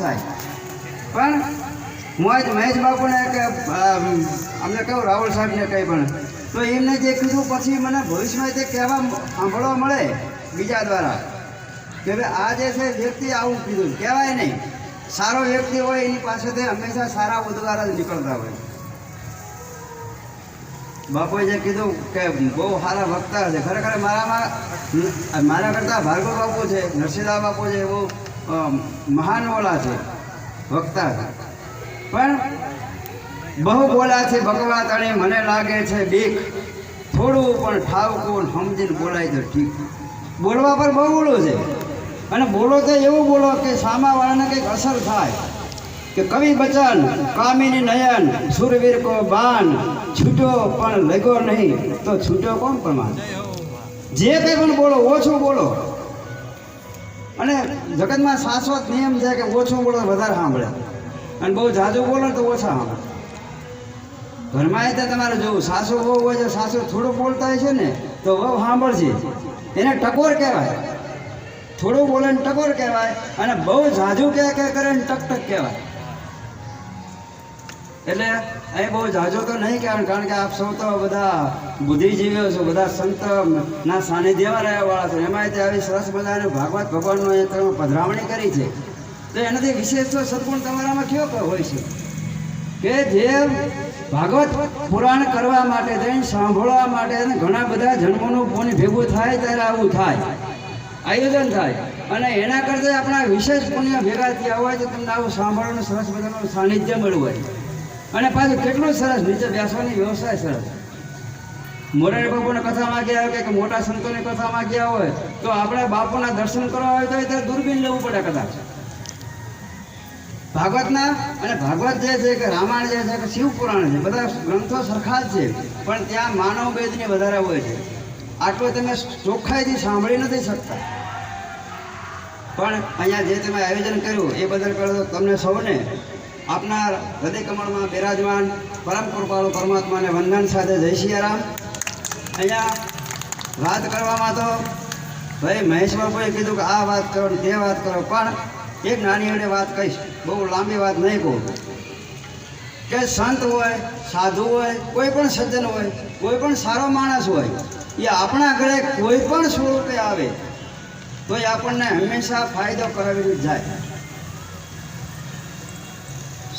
થાય. પણ હું આજ મહેશ બાપુને કે અમને કહું રાહુલ સાહેબને કંઈ પણ. તો એમને જે કીધું પછી મને ભવિષ્યમાં તે કહેવા સાંભળવા મળે બીજા દ્વારા કે ભાઈ આ જે છે વ્યક્તિ આવું કીધું. કહેવાય નહીં. સારો વ્યક્તિ હોય એની પાસેથી હંમેશા સારા ઉદ્ગાર જ નીકળતા હોય. બાપુએ જે કીધું કે બહુ સારા વક્તા છે. ખરેખર મારામાં મારા કરતાં ભાર્ગવ બાપુ છે નરસિંહા બાપુ છે અમ, મહાન ઓલા છે, વક્તા પણ બહુ બોલા છે ભગવા તણે મને લાગે છે બીક. થોડું પણ ઠાવકું સમજીને બોલાય તો ઠીક. બોલવા પર બહુ બોલું છે. અને બોલો તો એવું બોલો કે સામાવાળાને કંઈક અસર થાય. કે કવિ બચન, કામિની નયન, સુરવીર કો બાન, છૂટો પણ લગો નહીં. તો છૂટો કોણ પ્રમાણ? જે કંઈ પણ બોલો, ઓછું બોલો. અને જગતમાં શાશ્વત નિયમ છે કે ઓછું બોલો, વધારે સાંભળે. અને બહુ જાજુ બોલો તો ઓછા સાંભળે. ઘરમાં તો તમારે જોવું, સાસુ બહુ હોય છે, સાસુ થોડું બોલતા હોય છે ને, તો બહુ સાંભળશે. એને ટકોર કહેવાય. થોડું બોલે ને ટકોર કહેવાય અને બહુ જાજુ કહે કે કરે ને ટક ટક કહેવાય. એટલે અહીં બહુ જાજો તો નહીં કહેવાય, કારણ કે આપ સૌ તો બધા બુદ્ધિજીવીઓ છો, બધા સંત ના સાનિધ્યમાં રહ્યા વાળા છો. એમાં તે આવી સરસ મજાની ભાગવત ભગવાનનો એ તમે પધરાવણી કરી છે. તો એનાથી વિશેષ તો સદગુણ તમારામાં કયો હોય છે? કે જે ભાગવત પુરાણ કરવા માટે જઈને સાંભળવા માટે ઘણા બધા જન્મોનું પુણ્ય ભેગું થાય ત્યારે આવું થાય. આયોજન થાય. અને એના કરતાં આપણા વિશેષ પુણ્ય ભેગા થયા હોય તો તમને આવું સાંભળવાનું સરસ મજાનું સાનિધ્ય મળવું હોય. અને પાછું કેટલું સરસ નીચે બેસવાની વ્યવસાય સરસ. મોરારી બાપુને કથામાં ગયા હોય કે મોટા સંતોની કથામાં ગયા હોય, તો આપણે બાપુના દર્શન કરવા હોય તો ત્યારે દૂરબીન લેવું પડે કદાચ. ભાગવતના અને ભાગવત જે છે કે રામાયણ જે છે કે શિવ પુરાણ છે, બધા ગ્રંથો સરખા જ છે, પણ ત્યાં માનવ ભેદની વધારે હોય છે. આટલું તમે ચોખ્ખાઈથી સાંભળી નથી શકતા. પણ અહીંયા જે તમે આયોજન કર્યું, એ બદલ કરો તમને સૌને આપના હૃદય કમળમાં બિરાજમાન પરમ કૃપાળુ પરમાત્માને વંદન સાથે જય સિયારામ અહીંયા વાત કરવામાં તો, ભાઈ મહેશ બાપુએ કીધું કે આ વાત કરો તે વાત કરો, પણ એક નાની એવડી વાત કહીશ. બહુ લાંબી વાત નહીં કહું. કે સંત હોય, સાધુ હોય, કોઈ પણ સજ્જન હોય, કોઈ પણ સારો માણસ હોય, એ આપણા ઘરે કોઈ પણ સ્વરૂપે આવે, તો એ આપણને હંમેશા ફાયદો કરાવી જાય.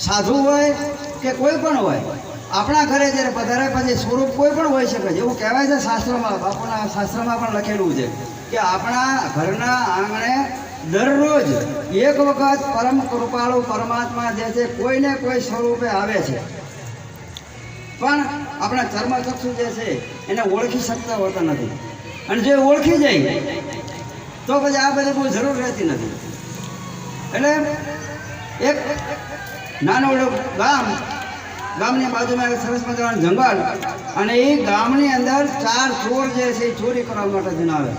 સાધુ હોય કે કોઈ પણ હોય, આપણા ઘરે જ્યારે પધારે પછી સ્વરૂપ કોઈ પણ હોઈ શકે છે. એવું કહેવાય છે શાસ્ત્રોમાં, બાપુના શાસ્ત્રમાં પણ લખેલું છે કે આપણા ઘરના આંગણે દરરોજ એક વખત પરમ કૃપાળુ પરમાત્મા જે છે કોઈને કોઈ સ્વરૂપે આવે છે. પણ આપણા ચર્મચક્ષુ જે છે એને ઓળખી શકતા હોતા નથી. અને જે ઓળખી જાય, તો પછી આ બધી કોઈ જરૂર રહેતી નથી. એટલે એક નાનોડું ગામ, ગામની બાજુમાં સરસ મજાનું જંગલ અને એ ગામની અંદર ચાર ચોર જે છે એ ચોરી કરવા માટે આવે.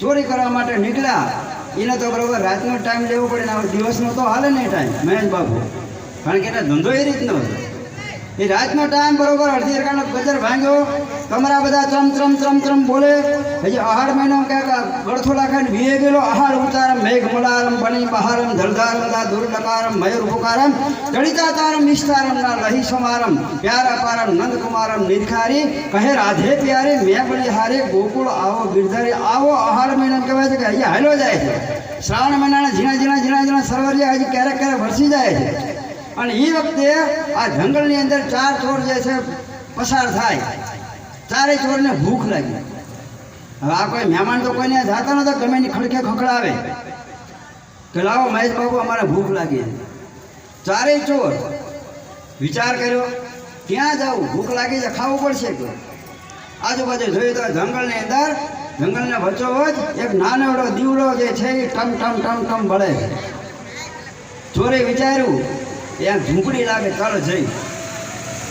ચોરી કરવા માટે નીકળ્યા. એને તો બરોબર રાતનો ટાઈમ લેવો પડે ને દિવસનો તો હાલે નહીં ટાઈમ મહેશ બાબુ. કારણ કે એને ધંધો એ રીતનો હતો. એ રાતનો ટાઈમ બરોબર અડધી રકાનો ગજર ભાંગ્યો. તમારા બધા ત્રમ ત્રમ ત્રમ ત્રમ બોલે. હજી આહાર મહિનો ક્યાંક ગળથોડા ખાઈને વીએ ગયેલો, આહાર ઉતારમ, મેઘ મલારમ, બની બહારમ ધલધારમ દા દુર્લકારમ મયુર પુકારમ ગણિતાતારમ નિષ્ઠારમ ના લહી સમારમ, પ્યારા પારમ નંદકુમારમ નિરખારી, કહે રાધે પ્યારે, મેં બળી હારે, ગોકુળ આવો ગિરધારી આવો આહાર મહિનો કહેવાય છે કે અહીંયા હાલો જાય છે. શ્રાવણ મહિનાના ઝીણા ઝીણા ઝીણા ઝીણા સરવરિયા હજી ક્યારેક ક્યારેક વરસી જાય છે. અને એ વખતે આ જંગલની અંદર ચાર ચોર જે છે, પસાર થાય. ચારે ચોરને ભૂખ લાગી. હવે આ કોઈ મહેમાન તો કોઈને જાતા નતા ગમે એની ખડકે ખખડાવે. કે લાવો મહેશ બાબુ, અમારે ભૂખ લાગી ચારે ચોર વિચાર કર્યો, ક્યાં જવું ભૂખ લાગી છે, ખાવું પડશે કે? આજુબાજુ જોયું તો જંગલની અંદર, જંગલના વચ્ચોવચ એક નાનો એવડો દીવડો જે છે એ ટમ ટમ ટમ ટમ ભળે ચોરે વિચાર્યું ત્યાં ઝૂંપડી લાગે, ચાલો જઈ.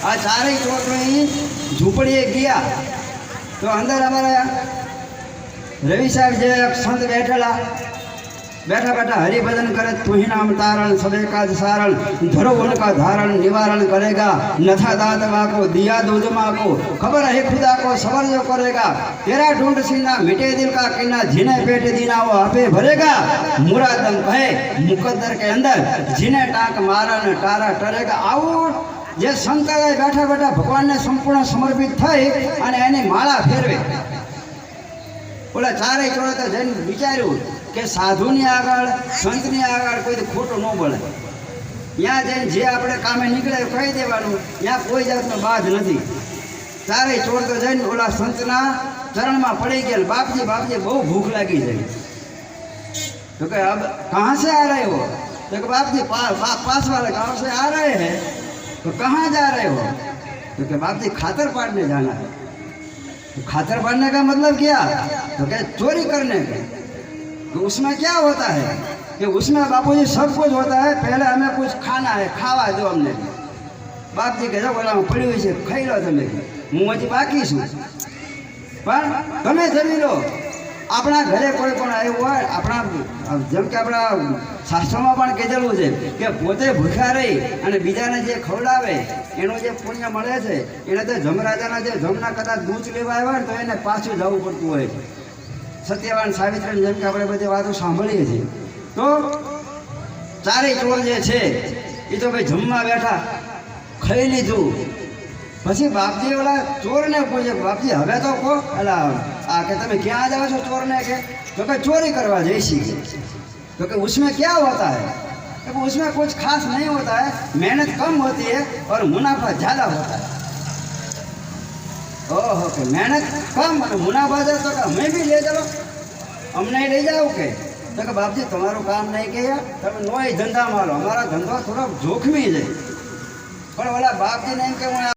આ ચારેય ચોર ઝૂંપડીએ ગયા. તો અંદર અમારા રવિ સાહેબ જે સંત બેઠેલા બેઠા બેઠા હરિભજન કરે તુહી નામ તારણ સદે કાજ સારણ, ધરો ઉનકા ધારણ, નિવારણ કરેગા, નથા દાદવા કો દિયા દૂધમા કો ખબર હે ખુદા કો સવર જો કરેગા, તેરા ઢૂંઢ સિંના મિટે દિલ કા કિના, જીને પેટ દિનાઓ વો આપે ભરેગા. મુરાદમ કહે, મુકદ્દર કે અંદર, જીને ટાંક મારા ને તારા ટરેગા. આવો જે સંતાય બેઠા બેઠા ભગવાનને સંપૂર્ણ સમર્પિત થઈ અને એની માળા ફેરવે. ઓલા ચારેય ચોળે તો જઈને વિચાર્યું કે સાધુની આગળ સંતની આગળ કોઈ ખોટું ન બોલે ત્યાં જઈને જે આપણે કામે નીકળે એ કહી દેવાનું ત્યાં કોઈ જાતનો બાધ નથી ચારેય ચોર તો જઈને ઓલા સંતના ચરણમાં પડી ગયા બાપજી બાપજી બહુ ભૂખ લાગી જાય तो कहे अब कहाँ से आ रहे हो तो कहे बाप जी पा, पा, पास वाले गांव से आ रहे हैं तो कहाँ जा रहे हो तो कहे बाप जी खातर पाड़ने जाना है तो खातर पाड़ने का मतलब क्या तो कहे चोरी करने का तो उसमें क्या होता है कि उसमें बापू जी सब कुछ होता है पहले हमें कुछ खाना है खावा दो हमने बाप जी કહે બોલા પડી હોય છે ખાઈ લો તમે હું હજી બાકી છું પણ તમે જમી લો આપણા ઘરે કોઈ પણ આવ્યું હોય, આપણા જેમ કે આપણા શાસ્ત્રોમાં પણ કહેલું છે કે પોતે ભૂખ્યા રહી અને બીજાને જે ખવડાવે, એનું જે પુણ્ય મળે છે, એને તો જમરાજાના જે જમના કદાચ દૂધ લેવા આવ્યા ને તો એને પાછું જવું પડતું હોય. છે સત્યવાન સાવિત્રી જેમ કે આપણે બધી વાતો સાંભળીએ છીએ. તો ચારેય ચોર જે છે, એ તો ભાઈ જમવા બેઠા, ખાઈ લીધું. પછી બાપજી ઓલા ચોરને પૂછે, બાપજી, હવે તો કહો અલા આ કે તમે ક્યાં જાઓ છો ચોરને કે તો કે ચોરી કરવા જઈશી तो कि उसमें क्या होता है तो उसमें कुछ खास नहीं होता है मेहनत कम होती है और मुनाफा ज़्यादा होता है ओहो કે મહેનત કમ અને મુનાફા છે તો કે અમે બી લઈ ચલો અમને લઈ જાઓ કે તો કે બાપજી તમારું કામ નહીં કે તમે નોય ધંધા મારો અમારા ધંધો થોડોક જોખમી છે પણ ઓલા બાપજીને એમ કે હું આ